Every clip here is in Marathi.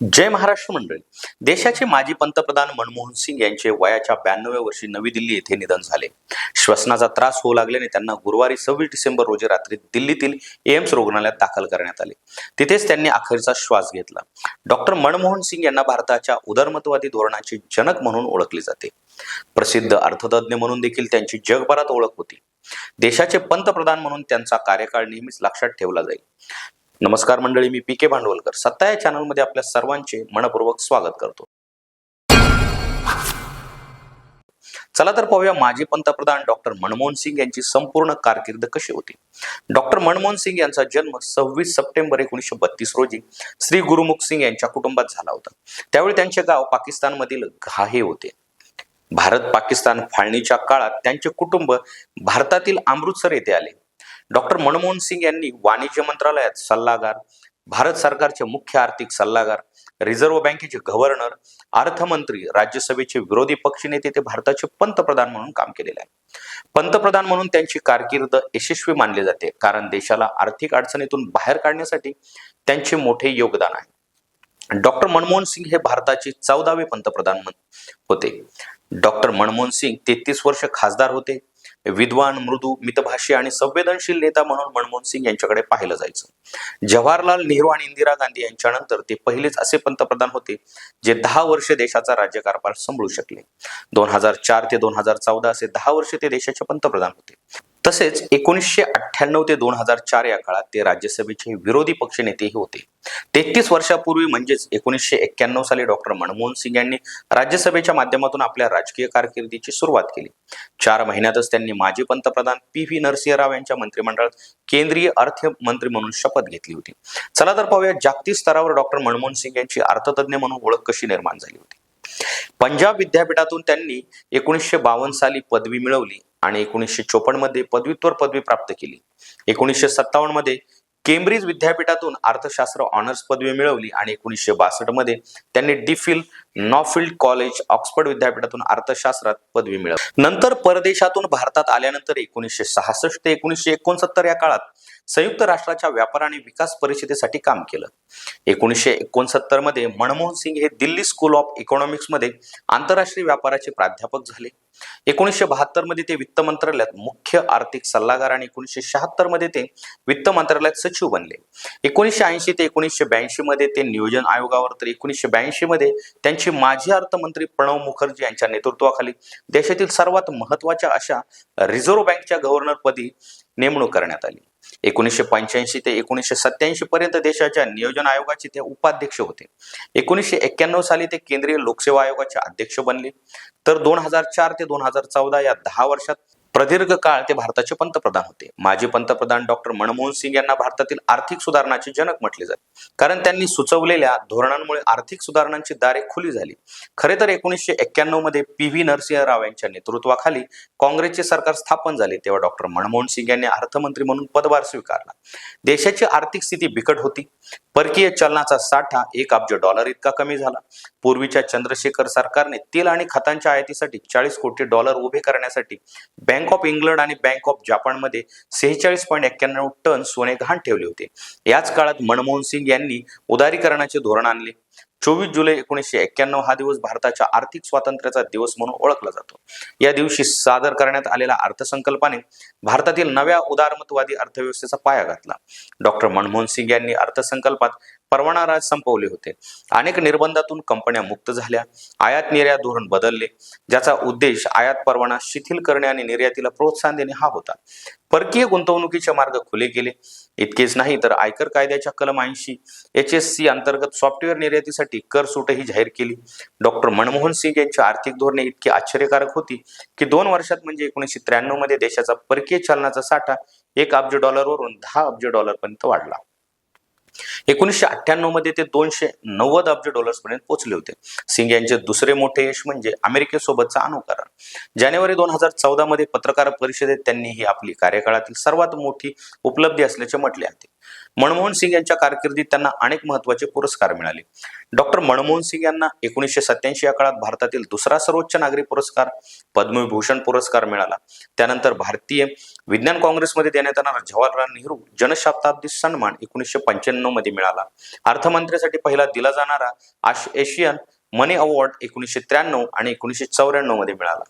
जय महाराष्ट्र मंडळी. देशाचे माजी पंतप्रधान मनमोहन सिंग यांचे वयाच्या ब्याण्णव्या वर्षी नवी दिल्ली येथे निधन झाले. श्वसनाचा त्रास होऊ लागल्याने त्यांना गुरुवारी सव्वीस डिसेंबर रोजी रात्री दिल्लीतील एम्स रुग्णालयात दाखल करण्यात आले. तिथेच त्यांनी अखेरचा श्वास घेतला. डॉक्टर मनमोहन सिंग यांना भारताच्या उदारमतवादी धोरणाचे जनक म्हणून ओळखले जाते. प्रसिद्ध अर्थतज्ञ म्हणून देखील त्यांची जगभरात ओळख होती. देशाचे पंतप्रधान म्हणून त्यांचा कार्यकाळ नेहमीच लक्षात ठेवला जाईल. नमस्कार मंडळी मी पी के भांडवलकर. सत्ता या चॅनलमध्ये आपल्या सर्वांचे मनपूर्वक स्वागत करतो. चला तर पाहूया माजी पंतप्रधान डॉक्टर मनमोहन सिंग यांची संपूर्ण कारकीर्द कशी होती. डॉक्टर मनमोहन सिंग यांचा जन्म सव्वीस सप्टेंबर एकोणीसशे बत्तीस रोजी श्री गुरुमुख सिंग यांच्या कुटुंबात झाला होता. त्यावेळी त्यांचे गाव पाकिस्तानमधील घाहे होते. भारत पाकिस्तान फाळणीच्या काळात त्यांचे कुटुंब भारतातील अमृतसर येथे आले. डॉक्टर मनमोहन सिंग यांनी वाणिज्य मंत्रालयात सल्लागार भारत सरकारचे मुख्य आर्थिक सल्लागार रिझर्व्ह बँकेचे गव्हर्नर अर्थमंत्री राज्यसभेचे विरोधी पक्षनेते ते भारताचे पंतप्रधान म्हणून काम केलेले आहे. पंतप्रधान म्हणून त्यांची कारकीर्द यशस्वी मानली जाते कारण देशाला आर्थिक अडचणीतून बाहेर काढण्यासाठी त्यांचे मोठे योगदान आहे. डॉक्टर मनमोहन सिंग हे भारताचे चौदावे पंतप्रधान होते. डॉक्टर मनमोहन सिंग तेहतीस वर्ष खासदार होते. विद्वान मृदू मितभाषी आणि संवेदनशील नेता म्हणून मनमोहन सिंग यांच्याकडे पाहिलं जायचं. जवाहरलाल नेहरू आणि इंदिरा गांधी यांच्यानंतर ते पहिलेच असे पंतप्रधान होते जे दहा वर्षे देशाचा राज्यकारभार सांभाळू शकले. दोन हजार चार ते दोन हजार चौदा असे दहा वर्ष ते देशाचे पंतप्रधान होते. तसेच एकोणीसशे अठ्ठ्याण्णव ते दोन हजार चार या काळात ते राज्यसभेचे विरोधी पक्षनेतेही होते. तेहतीस वर्षापूर्वी म्हणजेच एकोणीसशे एक्क्याण्णव साली डॉक्टर मनमोहन सिंग यांनी राज्यसभेच्या माध्यमातून आपल्या राजकीय कारकिर्दीची सुरुवात केली. चार महिन्यातच त्यांनी माजी पंतप्रधान पी व्ही नरसिंह राव यांच्या मंत्रिमंडळात केंद्रीय अर्थमंत्री म्हणून शपथ घेतली होती. चला तर पाहूया जागतिक स्तरावर डॉक्टर मनमोहन सिंग यांची अर्थतज्ञ म्हणून ओळख कशी निर्माण झाली होती. पंजाब विद्यापीठातून त्यांनी एकोणीसशे बावन्न साली पदवी मिळवली आणि एकोणीसशे चोपन्नमध्ये पदव्युत्तर पदवी प्राप्त केली. एकोणीसशे सत्तावन्नमध्ये केम्ब्रिज विद्यापीठातून अर्थशास्त्र ऑनर्स पदवी मिळवली आणि एकोणीसशे बासष्टमध्ये त्यांनी डिफिल नॉफिल्ड कॉलेज ऑक्सफर्ड विद्यापीठातून अर्थशास्त्रात पदवी मिळवली. नंतर परदेशातून भारतात आल्यानंतर एकोणीसशे सहासष्ट ते एकोणीसशे एकोणसत्तर या काळात संयुक्त राष्ट्राच्या व्यापार आणि विकास परिषदेसाठी काम केलं. एकोणीसशे एकोणसत्तरमध्ये मनमोहन सिंग हे दिल्ली स्कूल ऑफ इकॉनॉमिक्समध्ये आंतरराष्ट्रीय व्यापाराचे प्राध्यापक झाले. एकोणीसशे बहात्तरमध्ये ते वित्त मंत्रालयात मुख्य आर्थिक सल्लागार आणि एकोणीसशे शहात्तरमध्ये ते वित्त मंत्रालयात सचिव बनले. एकोणीसशे ऐंशी ते एकोणीसशे ब्याऐंशी मध्ये ते नियोजन आयोगावर तर एकोणीसशे ब्याऐंशी मध्ये त्यांची माजी अर्थमंत्री प्रणव मुखर्जी यांच्या नेतृत्वाखाली देशातील सर्वात महत्त्वाच्या अशा रिझर्व्ह बँकच्या गव्हर्नर पदी नेमणूक करण्यात आली. एकोणीसशे पंच्याऐंशी ते एकोणीसशे सत्याऐंशी पर्यंत देशाच्या नियोजन आयोगाचे ते उपाध्यक्ष होते. एकोणीसशे एक्क्याण्णव साली ते केंद्रीय लोकसेवा आयोगाचे अध्यक्ष बनले. तर दोन हजार चार ते दोन हजार चौदा या दहा वर्षात प्रदीर्घ काळ ते भारताचे पंतप्रधान होते. माजी पंतप्रधान डॉक्टर मनमोहन सिंग यांना भारतातील आर्थिक सुधारणाचे जनक म्हटले जाते. कारण त्यांनी सुचवलेल्या धोरणांमुळे आर्थिक सुधारणांची दारे खुली झाली. खरे तर एकोणीसशे एक्क्याण्णवमध्ये पी व्ही नरसिंह राव यांच्या नेतृत्वाखाली काँग्रेसचे सरकार स्थापन झाले तेव्हा डॉक्टर मनमोहन सिंग यांनी अर्थमंत्री म्हणून पदभार स्वीकारला. देशाची आर्थिक स्थिती बिकट होती. परकीय चलनाचा साठा एक अब्ज डॉलर इतका कमी झाला. पूर्वीच्या चंद्रशेखर सरकारने तेल आणि खतांच्या आयातीसाठी चाळीस कोटी डॉलर उभे करण्यासाठी बँक ऑफ इंग्लंड आणि बँक ऑफ जपानमध्ये सेहेचाळीस पॉईंट एक्क्याण्णव टन सोने गहाण ठेवले होते. याच काळात मनमोहन सिंग यांनी उदारीकरणाचे धोरण आणले. चोवीस जुलै एकोणीसशे एक्क्याण्णव हा दिवस भारताच्या आर्थिक स्वातंत्र्याचा दिवस म्हणून ओळखला जातो. या दिवशी सादर करण्यात आलेल्या अर्थसंकल्पाने भारतातील नव्या उदारमतवादी अर्थव्यवस्थेचा पाया घातला. डॉक्टर मनमोहन सिंग यांनी अर्थसंकल्पात परवाना राज संपवले होते. अनेक निर्बंधातून कंपन्या मुक्त झाल्या. आयात निर्यात धोरण बदलले. ज्याचा उद्देश आयात परवाना शिथिल करणे आणि निर्यातीला प्रोत्साहन देणे हा होता. परकीय गुंतवणुकीचे मार्ग खुले केले इतकेच नाही तर आयकर कायद्याच्या कलम ऐंशी एच एस सी अंतर्गत सॉफ्टवेअर निर्यातीसाठी कर सूटही जाहीर केली. डॉक्टर मनमोहन सिंग यांची आर्थिक धोरणे इतकी आश्चर्यकारक होती की दोन वर्षात म्हणजे एकोणीसशे त्र्याण्णवमध्ये देशाचा परकीय चलनाचा साठा एक अब्ज डॉलरवरून दहा अब्ज डॉलर पर्यंत वाढला. एकोणीसशे अठ्ठ्याण्णवमध्ये ते दोनशे नव्वद अब्ज डॉलर्स पर्यंत पोहोचले होते. सिंग यांचे दुसरे मोठे यश म्हणजे अमेरिकेसोबतचा अनुकरण जानेवारी दोन हजार चौदा मध्ये पत्रकार परिषदेत त्यांनी ही आपली कार्यकाळातील सर्वात मोठी उपलब्धी असल्याचे म्हटले होते मनमोहन सिंग यांच्या कारकिर्दीत त्यांना अनेक महत्त्वाचे पुरस्कार मिळाले. डॉक्टर मनमोहन सिंग यांना एकोणीसशे सत्याऐंशी या काळात भारतातील दुसरा सर्वोच्च नागरी पुरस्कार पद्मविभूषण पुरस्कार मिळाला. त्यानंतर भारतीय विज्ञान काँग्रेसमध्ये देण्यात येणारा जवाहरलाल नेहरू जनशताब्दी सन्मान एकोणीसशे पंच्याण्णवमध्ये मिळाला. अर्थमंत्र्यासाठी पहिला दिला जाणारा आश एशियन मनी अवॉर्ड एकोणीसशे त्र्याण्णव आणि एकोणीसशे चौऱ्याण्णवमध्ये मिळाला.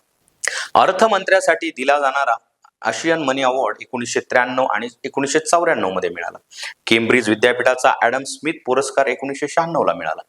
अर्थमंत्र्यासाठी दिला जाणारा आशियन मनी अवॉर्ड एकोणीसशे त्र्याण्णव आणि एकोणीसशे चौऱ्याण्णवमध्ये मिळाला. केम्ब्रिज विद्यापीठाचा ऍडम स्मिथ पुरस्कार एकोणीसशे शहाण्णव ला मिळाला.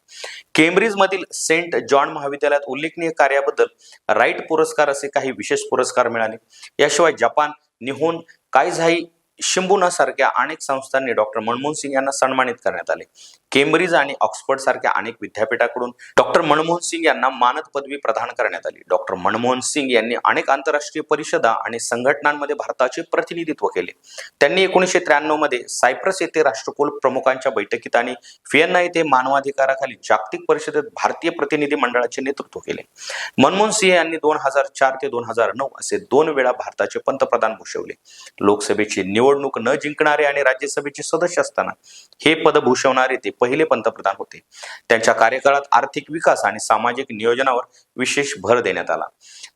केम्ब्रिज मधील सेंट जॉन महाविद्यालयात उल्लेखनीय कार्याबद्दल राईट पुरस्कार असे काही विशेष पुरस्कार मिळाले. याशिवाय जपान निहोन कायझाई शिंबुना सारख्या अनेक संस्थांनी डॉक्टर मनमोहन सिंग यांना सन्मानित करण्यात आले. केम्ब्रिज आणि ऑक्सफर्ड सारख्या अनेक विद्यापीठाकडून डॉक्टर मनमोहन सिंग यांना मानद पदवी प्रदान करण्यात आली. डॉक्टर मनमोहन सिंग यांनी अनेक आंतरराष्ट्रीय परिषदा आणि संघटनांमध्ये भारताचे प्रतिनिधित्व केले. त्यांनी एकोणीसशे त्र्याण्णवमध्ये सायप्रस येथे राष्ट्रकुल प्रमुखांच्या बैठकीत आणि व्हिएन्ना येथे मानवाधिकाराखाली जागतिक परिषदेत भारतीय प्रतिनिधी मंडळाचे नेतृत्व केले. मनमोहन सिंह यांनी दोन हजार चार ते दोन हजार नऊ असे दोन वेळा भारताचे पंतप्रधान भूषवले. लोकसभेची निवडणूक न जिंकणारे आणि राज्यसभेचे सदस्य असताना हे पद भूषवणारे ते पहिले पंतप्रधान होते. त्यांच्या कार्यकाळात आर्थिक विकास आणि सामाजिक नियोजनावर विशेष भर देण्यात आला.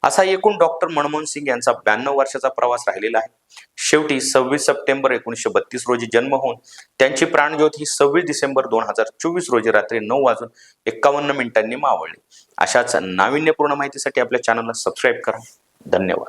असा एकूण डॉक्टर मनमोहन सिंग यांचा ब्याण्णव वर्षाचा प्रवास राहिलेला आहे. शेवटी सव्वीस सप्टेंबर एकोणीसशे बत्तीस रोजी जन्म होऊन त्यांची प्राणज्योत ही सव्वीस डिसेंबर दोन हजार चोवीस रोजी रात्री नऊ वाजून एक्कावन्न मिनिटांनी मावळली. अशाच नाविन्यपूर्ण माहितीसाठी आपल्या चॅनलला सबस्क्राईब करा. धन्यवाद.